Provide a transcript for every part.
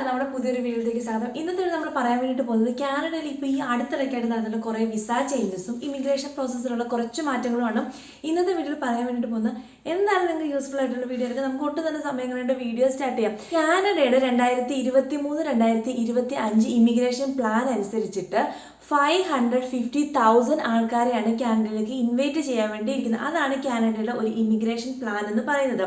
എല്ലാവർക്കും നമ്മുടെ പുതിയൊരു വീഡിയോയിലേക്ക് സ്വാഗതം. ഇന്നത്തെ നമ്മൾ പറയാൻ വേണ്ടിയിട്ട് പോകുന്നത് കാനഡയിൽ ഇപ്പോൾ ഈ അടുത്തിടയ്ക്കായിട്ട് നടന്നിട്ടുള്ള കുറേ വിസ ചേഞ്ചസും ഇമിഗ്രേഷൻ പ്രോസസ്സിലുള്ള കുറച്ച് മാറ്റങ്ങളുമാണ് ഇന്നത്തെ വീഡിയോയിൽ പറയാൻ വേണ്ടിയിട്ട് പോകുന്നത്. എന്താണ് നിങ്ങൾക്ക് യൂസ്ഫുൾ ആയിട്ടുള്ള വീഡിയോ എടുക്കുക നമുക്ക് ഒട്ടും തന്നെ സമയം കൊണ്ട് വീഡിയോ സ്റ്റാർട്ട് ചെയ്യാം. കാനഡയുടെ രണ്ടായിരത്തി ഇരുപത്തി മൂന്ന് രണ്ടായിരത്തി ഇരുപത്തി അഞ്ച് ഇമിഗ്രേഷൻ പ്ലാൻ അനുസരിച്ചിട്ട് ഫൈവ് ഹൺഡ്രഡ് ഫിഫ്റ്റി തൗസൻഡ് ആൾക്കാരെയാണ് കാനഡയിലേക്ക് ഇൻവൈറ്റ് ചെയ്യാൻ വേണ്ടി ഇരിക്കുന്നത്. അതാണ് കാനഡയുടെ ഒരു ഇമിഗ്രേഷൻ പ്ലാൻ എന്ന് പറയുന്നത്.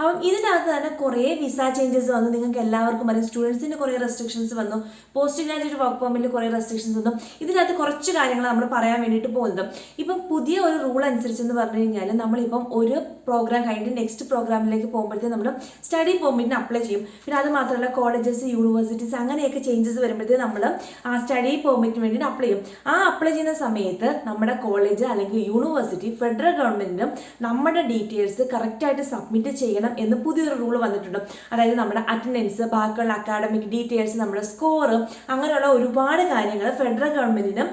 അപ്പം ഇതിനകത്ത് തന്നെ കുറേ വിസ ചേഞ്ചസ് വന്നു. നിങ്ങൾക്ക് എല്ലാവർക്കും അറിയാം. സ്റ്റുഡൻസിന് കുറേ റെസ്ട്രിക്ഷൻസ് വന്നു. പോസ്റ്റ് ഗ്രാജുവേറ്റ് വർക്ക് പെർമിറ്റിൽ കുറേ റെസ്ട്രിക്ഷൻസ് വന്നു. ഇതിനകത്ത് കുറച്ച് കാര്യങ്ങൾ നമ്മൾ പറയാൻ വേണ്ടിയിട്ട് പോകുന്നത്. ഇപ്പം പുതിയ ഒരു റൂൾ അനുസരിച്ചെന്ന് പറഞ്ഞു കഴിഞ്ഞാൽ നമ്മളിപ്പം ഒരു പ്രോഗ്രാം കഴിഞ്ഞിട്ട് നെക്സ്റ്റ് പ്രോഗ്രാമിലേക്ക് പോകുമ്പോഴത്തേക്ക് നമ്മൾ സ്റ്റഡി പെർമിറ്റിന് അപ്ലൈ ചെയ്യും. പിന്നെ അത് മാത്രമല്ല കോളേജസ് യൂണിവേഴ്സിറ്റീസ് അങ്ങനെയൊക്കെ ചേഞ്ചസ് വരുമ്പോഴത്തേക്ക് നമ്മൾ ആ സ്റ്റഡി പെർമിറ്റിന് വേണ്ടിയിട്ട് അപ്ലൈ ചെയ്യും. ആ അപ്ലൈ ചെയ്യുന്ന സമയത്ത് നമ്മുടെ കോളേജ് അല്ലെങ്കിൽ യൂണിവേഴ്സിറ്റി ഫെഡറൽ ഗവൺമെന്റിനും നമ്മുടെ ഡീറ്റെയിൽസ് കറക്റ്റായിട്ട് സബ്മിറ്റ് ചെയ്യണം എന്ന് പുതിയൊരു റൂൾ വന്നിട്ടുണ്ട്. അതായത് നമ്മുടെ അറ്റൻഡൻസ് ബാക്കിയുള്ള അക്കാഡമിക് ഡീറ്റെയിൽസ് നമ്മുടെ സ്കോർ അങ്ങനെയുള്ള ഒരുപാട് കാര്യങ്ങൾ ഫെഡറൽ ഗവൺമെന്റിനും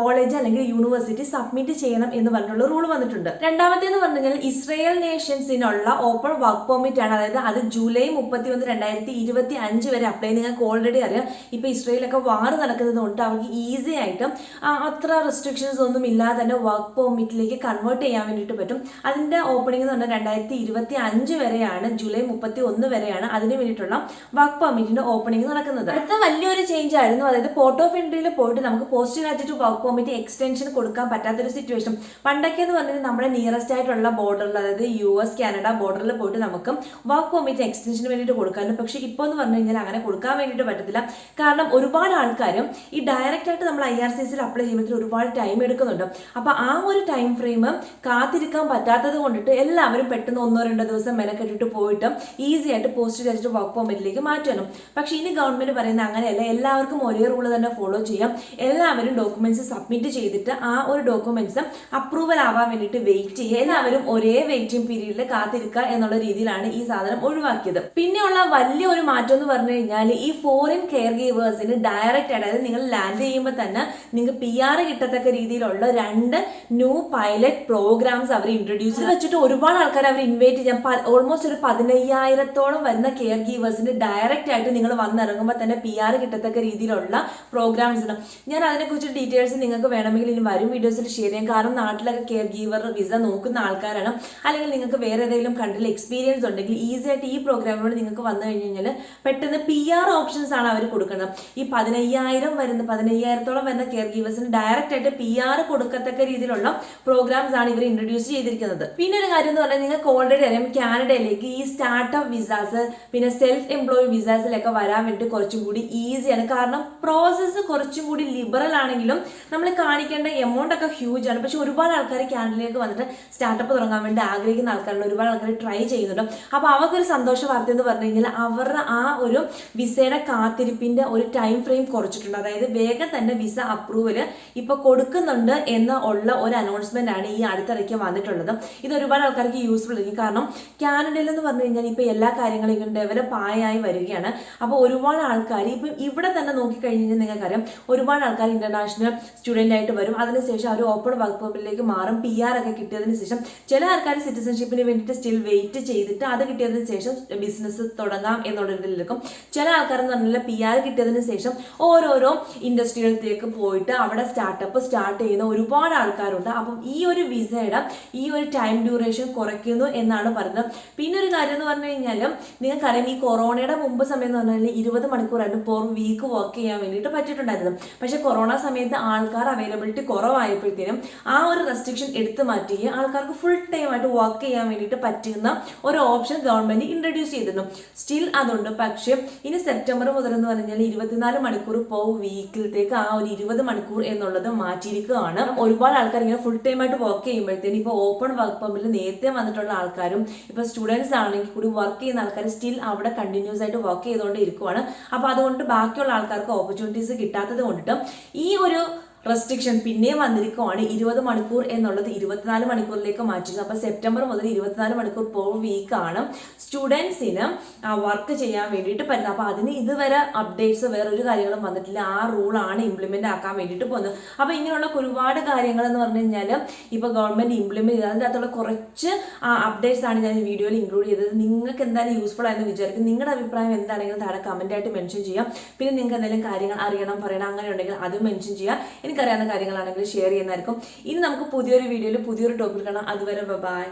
കോളേജ് അല്ലെങ്കിൽ യൂണിവേഴ്സിറ്റി സബ്മിറ്റ് ചെയ്യണം എന്ന് പറഞ്ഞിട്ടുള്ള റൂൾ വന്നിട്ടുണ്ട്. രണ്ടാമത്തേന്ന് പറഞ്ഞു കഴിഞ്ഞാൽ ഇസ്രയേൽ നേഷൻസിനുള്ള ഓപ്പൺ വർക്ക് പെർമിറ്റ് ആണ്. അതായത് അത് ജൂലൈ മുപ്പത്തി ഒന്ന് രണ്ടായിരത്തി ഇരുപത്തി അഞ്ച് വരെ അപ്ലൈ നിങ്ങൾക്ക് ഓൾറെഡി അറിയാം. ഇപ്പൊ ഇസ്രയേലൊക്കെ വാർ നടക്കുന്നത് കൊണ്ട് അവർക്ക് ഈസി ആയിട്ട് അത്ര റെസ്ട്രിക്ഷൻസ് ഒന്നും ഇല്ലാതെ തന്നെ വർക്ക് പെർമിറ്റിലേക്ക് കൺവേർട്ട് ചെയ്യാൻ വേണ്ടിയിട്ട് പറ്റും. അതിന്റെ ഓപ്പണിംഗ് എന്ന് പറഞ്ഞാൽ രണ്ടായിരത്തി ഇരുപത്തി അഞ്ച് വരെയാണ് ജൂലൈ മുപ്പത്തി ഒന്ന് വരെയാണ് അതിന് വേണ്ടിയിട്ടുള്ള വർക്ക് പെർമിറ്റിന്റെ ഓപ്പണിംഗ് നടക്കുന്നത്. അടുത്ത വലിയൊരു ചേഞ്ച് ആയിരുന്നു. അതായത് പോർട്ട് ഓഫ് എൻട്രിയിൽ പോയിട്ട് നമുക്ക് post graduate work permit extension കൊടുക്കാൻ പറ്റാത്തൊരു സിറ്റുവേഷൻ പണ്ടൊക്കെ എന്ന് പറഞ്ഞാൽ നമ്മുടെ നിയറസ്റ്റ് ആയിട്ടുള്ള ബോർഡറിൽ അതായത് യു എസ് കാനഡ ബോർഡറിൽ പോയിട്ട് നമുക്ക് വർക്ക് പെർമിറ്റ് എക്സ്റ്റൻഷന് വേണ്ടിയിട്ട് കൊടുക്കാറുണ്ട്. പക്ഷേ ഇപ്പോൾ എന്ന് പറഞ്ഞു കഴിഞ്ഞാൽ അങ്ങനെ കൊടുക്കാൻ വേണ്ടിയിട്ട് പറ്റത്തില്ല. കാരണം ഒരുപാട് ആൾക്കാരും ഈ ഡയറക്റ്റ് ആയിട്ട് നമ്മൾ ഐ ആർ സി എസിൽ അപ്ലൈ ചെയ്യുമ്പോൾ ഒരുപാട് ടൈം എടുക്കുന്നുണ്ട്. അപ്പോൾ ആ ഒരു ടൈം ഫ്രെയിം കാത്തിരിക്കാൻ പറ്റാത്തത് കൊണ്ടിട്ട് എല്ലാവരും പെട്ടെന്ന് ഒന്നോ രണ്ടോ ദിവസം മെനക്കെട്ടിട്ട് പോയിട്ട് ഈസി ആയിട്ട് പോസ്റ്റ് ചെയ്തിട്ട് വർക്ക് പെർമിറ്റിലേക്ക് മാറ്റണം. പക്ഷേ ഇനി ഗവൺമെന്റ് പറയുന്നത് അങ്ങനെയല്ല. എല്ലാവർക്കും ഒരേ റൂൾ തന്നെ ഫോളോ ചെയ്യാം. എല്ലാവരും ഡോക്യുമെന്റ്സ് സബ്മിറ്റ് ചെയ്തിട്ട് ആ ഒരു ഡോക്യുമെന്റ്സ് അപ്രൂവൽ ആവാൻ വേണ്ടിയിട്ട് വെയിറ്റ് ചെയ്യുക. എല്ലാവരും ഒരേ വെയിറ്റിംഗ് പീരീഡിൽ കാത്തിരിക്കുക എന്നുള്ള രീതിയിലാണ് ഈ സാധനം ഒഴിവാക്കിയത്. പിന്നെയുള്ള വലിയ ഒരു മാറ്റം എന്ന് പറഞ്ഞു കഴിഞ്ഞാൽ ഈ ഫോറിൻ കെയർ ഗീവേഴ്സിന് ഡയറക്റ്റ് അതായത് നിങ്ങൾ ലാൻഡ് ചെയ്യുമ്പോൾ തന്നെ നിങ്ങൾക്ക് പി ആർ കിട്ടത്തക്ക രീതിയിലുള്ള രണ്ട് ന്യൂ പൈലറ്റ് പ്രോഗ്രാംസ് അവർ ഇൻട്രൊഡ്യൂസ് ചെയ്ത് വെച്ചിട്ട് ഒരുപാട് ആൾക്കാർ അവർ ഇൻവൈറ്റ് ചെയ്യാം. ഓൾമോസ്റ്റ് ഒരു പതിനയ്യായിരത്തോളം വരുന്ന കെയർ ഗീവേഴ്സിന് ഡയറക്റ്റ് ആയിട്ട് നിങ്ങൾ വന്നിറങ്ങുമ്പോൾ തന്നെ പി ആർ കിട്ടത്തക്ക രീതിയിലുള്ള പ്രോഗ്രാംസ് ഉണ്ട് ഞാൻ അതിനെക്കുറിച്ച് ഡീറ്റെയിൽസ് നിങ്ങൾക്ക് വേണമെങ്കിൽ ഇനി വരും വീഡിയോസിൽ ഷെയർ ചെയ്യാം. കാരണം നാട്ടിലൊക്കെ കെയർ ഗീവർ വിസ നോക്കുന്ന ആൾക്കാരാണ്. അല്ലെങ്കിൽ നിങ്ങൾക്ക് വേറെ ഏതെങ്കിലും കൺട്രിയിൽ എക്സ്പീരിയൻസ് ഉണ്ടെങ്കിൽ ഈസി ആയിട്ട് ഈ പ്രോഗ്രാമിലൂടെ നിങ്ങൾക്ക് വന്നു കഴിഞ്ഞ് കഴിഞ്ഞാൽ പെട്ടെന്ന് പി ആർ ഓപ്ഷൻസ് ആണ് അവർ കൊടുക്കുന്നത്. ഈ പതിനയ്യായിരം വരുന്ന പതിനയ്യായിരത്തോളം വരുന്ന കെയർ ഗീവേഴ്സിന് ഡയറക്റ്റ് ആയിട്ട് പി ആർ കൊടുക്കത്തക്ക രീതിയിലുള്ള പ്രോഗ്രാംസ് ആണ് ഇവർ ഇൻട്രൊഡ്യൂസ് ചെയ്തിരിക്കുന്നത്. പിന്നെ ഒരു കാര്യം എന്ന് പറഞ്ഞാൽ നിങ്ങൾക്ക് ഓൾറെഡി അറിയാം കാനഡയിലേക്ക് ഈ സ്റ്റാർട്ടപ്പ് വിസാസ് പിന്നെ സെൽഫ് എംപ്ലോയി വിസാസിലൊക്കെ വരാൻ വേണ്ടി കുറച്ചും കൂടി ഈസിയാണ് കാരണം പ്രോസസ്സ് കുറച്ചും കൂടി ലിബറൽ ആണെങ്കിലും നമ്മൾ കാണിക്കേണ്ട എമൗണ്ട് ഒക്കെ ഹ്യൂജ് ആണ്. പക്ഷെ ഒരുപാട് ആൾക്കാർ കാനഡയിലേക്ക് വന്നിട്ട് സ്റ്റാർട്ടപ്പ് തുടങ്ങാൻ വേണ്ടി ആഗ്രഹിക്കുന്ന ആൾക്കാരുണ്ട് ഒരുപാട് ആൾക്കാർ ട്രൈ ചെയ്യുന്നുണ്ട്. അപ്പോൾ അവർക്കൊരു സന്തോഷ വാർത്ത എന്ന് പറഞ്ഞു കഴിഞ്ഞാൽ അവരുടെ ആ ഒരു വിസയുടെ കാത്തിരിപ്പിന്റെ ഒരു ടൈം ഫ്രെയിം കുറച്ചിട്ടുണ്ട്. അതായത് വേഗം തന്നെ വിസ അപ്രൂവൽ ഇപ്പോൾ കൊടുക്കുന്നുണ്ട് എന്ന് ഉള്ള ഒരു അനൗൺസ്മെന്റ് ആണ് ഈ അടുത്തിടയ്ക്ക് വന്നിട്ടുള്ളത്. ഇത് ഒരുപാട് ആൾക്കാർക്ക് യൂസ്ഫുൾ ആയിരിക്കും. കാരണം കാനഡയിൽ എന്ന് പറഞ്ഞു കഴിഞ്ഞാൽ ഇപ്പോൾ എല്ലാ കാര്യങ്ങളും ഇങ്ങനെ ഡെവലപ്പ് ആയി വരികയാണ്. അപ്പോൾ ഒരുപാട് ആൾക്കാർ ഇപ്പം ഇവിടെ തന്നെ നോക്കിക്കഴിഞ്ഞ് കഴിഞ്ഞാൽ നിങ്ങൾക്കറിയാം ഒരുപാട് ആൾക്കാർ ഇന്റർനാഷണൽ സ്റ്റുഡന്റ് ആയിട്ട് വരും. അതിനുശേഷം അവർ ഓപ്പൺ വർക്ക് പെർമിറ്റിലേക്ക് മാറും. പി ആർ ഒക്കെ കിട്ടിയതിന് ശേഷം ചില ആൾക്കാർ സിറ്റിസൺഷിപ്പിന് വേണ്ടിയിട്ട് സ്റ്റിൽ വെയിറ്റ് ചെയ്തിട്ട് അത് കിട്ടിയതിന് ശേഷം ബിസിനസ് തുടങ്ങാം എന്നുള്ള ഇതിലെടുക്കും ചില ആൾക്കാർ എന്ന് പറഞ്ഞാൽ പി ആർ കിട്ടിയതിന് ശേഷം ഓരോരോ ഇൻഡസ്ട്രിയിലേക്ക് പോയിട്ട് അവിടെ സ്റ്റാർട്ടപ്പ് സ്റ്റാർട്ട് ചെയ്യുന്ന ഒരുപാട് ആൾക്കാരുണ്ട്. അപ്പം ഈ ഒരു വിസയുടെ ഈ ഒരു ടൈം ഡ്യൂറേഷൻ കുറയ്ക്കുന്നു എന്നാണ് പറയുന്നത് പിന്നെ ഒരു കാര്യം എന്ന് പറഞ്ഞു കഴിഞ്ഞാൽ നിങ്ങൾക്കറിയാം ഈ കൊറോണയുടെ മുമ്പ് സമയം എന്ന് പറഞ്ഞാൽ ഇരുപത് മണിക്കൂറായിട്ട് പെർ വീക്ക് വർക്ക് ചെയ്യാൻ വേണ്ടിയിട്ട് പറ്റിയിട്ടുണ്ടായിരുന്നു പക്ഷേ കൊറോണ സമയത്ത് ആൾക്കാർ അവൈലബിലിറ്റി കുറവായപ്പോഴത്തേനും ആ ഒരു റെസ്ട്രിക്ഷൻ എടുത്തു മാറ്റുകയും ആൾക്കാർക്ക് ഫുൾ ടൈം ആയിട്ട് വർക്ക് ചെയ്യാൻ വേണ്ടിയിട്ട് പറ്റുന്ന ഒരു ഓപ്ഷൻ ഗവൺമെന്റ് ഇൻട്രൊഡ്യൂസ് ചെയ്തിരുന്നു. സ്റ്റിൽ അതുണ്ട്. പക്ഷേ ഇനി സെപ്റ്റംബർ മുതൽ എന്ന് പറഞ്ഞാൽ ഇരുപത്തിനാല് മണിക്കൂർ പെർ വീക്കിലത്തേക്ക് ആ ഒരു ഇരുപത് മണിക്കൂർ എന്നുള്ളത് മാറ്റിയിരിക്കുകയാണ്. ഒരുപാട് ആൾക്കാർ ഇങ്ങനെ ഫുൾ ടൈം ആയിട്ട് വർക്ക് ചെയ്യുമ്പോഴത്തേനും ഇപ്പോൾ ഓപ്പൺ വർക്ക് പെർമിറ്റിൽ നേരത്തെ വന്നിട്ടുള്ള ആൾക്കാരും ഇപ്പോൾ സ്റ്റുഡൻസ് ആണെങ്കിൽ കൂടി വർക്ക് ചെയ്യുന്ന ആൾക്കാർ സ്റ്റിൽ അവിടെ കണ്ടിന്യൂസ് ആയിട്ട് വർക്ക് ചെയ്തുകൊണ്ട് ഇരിക്കുവാണ്. അപ്പോൾ അതുകൊണ്ട് ബാക്കിയുള്ള ആൾക്കാർക്ക് ഓപ്പർച്യൂണിറ്റീസ് കിട്ടാത്തത് ഈ ഒരു റെസ്ട്രിക്ഷൻ പിന്നെയും വന്നിരിക്കുവാണ് ഇരുപത് മണിക്കൂർ എന്നുള്ളത് ഇരുപത്തിനാല് മണിക്കൂറിലേക്ക് മാറ്റിയിരുന്നു അപ്പോൾ സെപ്റ്റംബർ മുതൽ ഇരുപത്തിനാല് മണിക്കൂർ പെർ വീക്കാണ് സ്റ്റുഡൻസിന് വർക്ക് ചെയ്യാൻ വേണ്ടിയിട്ട് പറ്റുന്നത്. അപ്പോൾ അതിന് ഇതുവരെ അപ്ഡേറ്റ്സ് വേറൊരു കാര്യങ്ങളും വന്നിട്ടില്ല. ആ റൂളാണ് ഇംപ്ലിമെന്റ് ആക്കാൻ വേണ്ടിയിട്ട് പോകുന്നത്. അപ്പോൾ ഇങ്ങനെയുള്ള ഒരുപാട് കാര്യങ്ങൾ എന്ന് പറഞ്ഞു കഴിഞ്ഞാൽ ഇപ്പോൾ ഗവൺമെന്റ് ഇംപ്ലിമെന്റ് ചെയ്ത് അതിന്റെ അകത്തുള്ള കുറച്ച് അപ്ഡേറ്റ്സ് ആണ് ഞാൻ ഈ വീഡിയോയിൽ ഇൻക്ലൂഡ് ചെയ്തത്. നിങ്ങൾക്ക് എന്തായാലും യൂസ്ഫുൾ ആയെന്ന് വിചാരിക്കും നിങ്ങളുടെ അഭിപ്രായം എന്താണെങ്കിലും താഴെ കമന്റ് ആയിട്ട് മെൻഷൻ ചെയ്യാം. പിന്നെ നിങ്ങൾക്ക് എന്തെങ്കിലും കാര്യങ്ങൾ അറിയണം പറയണം അങ്ങനെ ഉണ്ടെങ്കിൽ അതും മെൻഷൻ ചെയ്യാം. എനിക്കറിയാവുന്ന കാര്യങ്ങളാണെങ്കിൽ ഷെയർ ചെയ്യുന്നതായിരിക്കും. ഇനി നമുക്ക് പുതിയൊരു വീഡിയോയിൽ പുതിയൊരു ടോപ്പിൽ കാണാം. അതുവരെ ബൈ